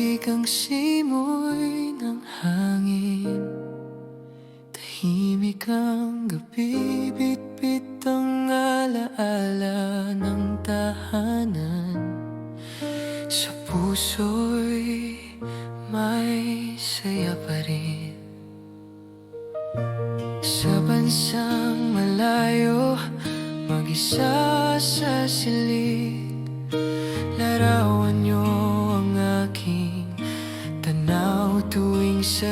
Malamig ang simoy ng hangin. Tahimik ang gabi Bitbit ang alaala ng tahanan. Sa puso'y may saya pa rin. Sa bansang malayo Mag-isa sa silid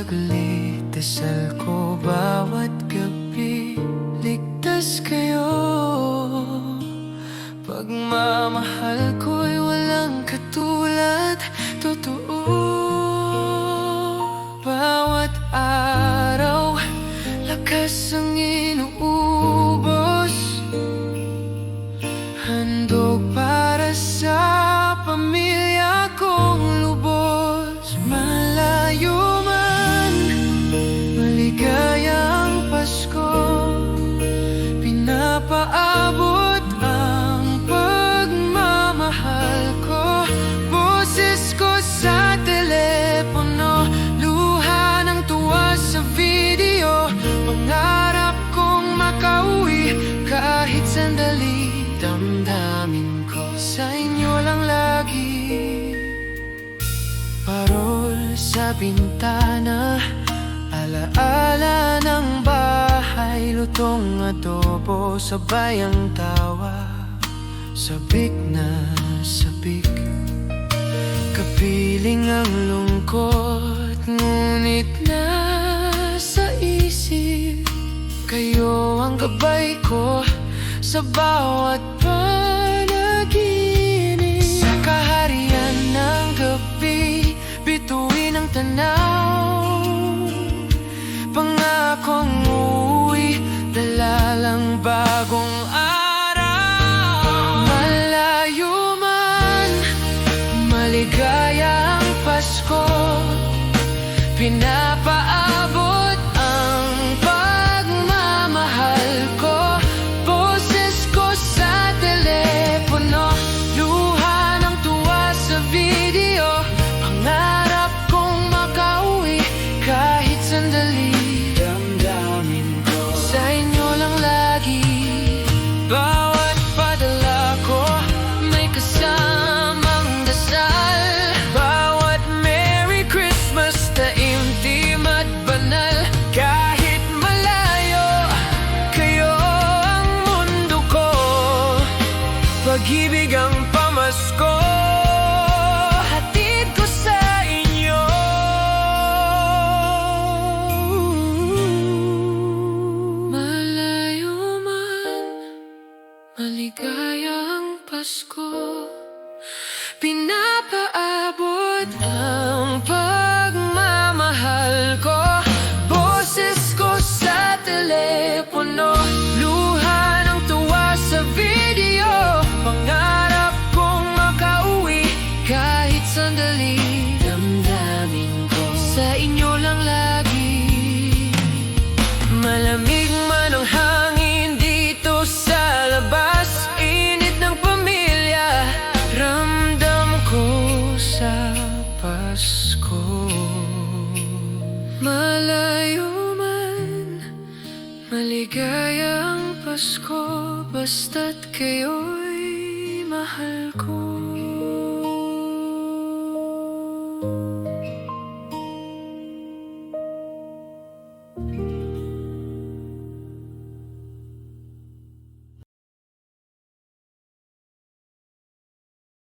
Dasal ko bawat gabi Ligtas kayo. Pagmamahal ko'y walang katulad Totoo. Bawat araw Lakas ang inuubos Pinapaabot ang pagmamahal ko. Boses ko sa telepono Luha ng tuwa sa video. Pangarap kong makauwi kahit sandali. Damdamin ko sa inyo lang lagi. Parol sa bintana Lutong adobo Sabay ang tawa. Sabik na sabik. Kapiling ang lungkot Ngunit nasa isip. Kayo ang gabay ko Sa bawat panaginip you Maligayang Pasko Malayo man, maligayang Pasko Basta't kayo'y mahal ko.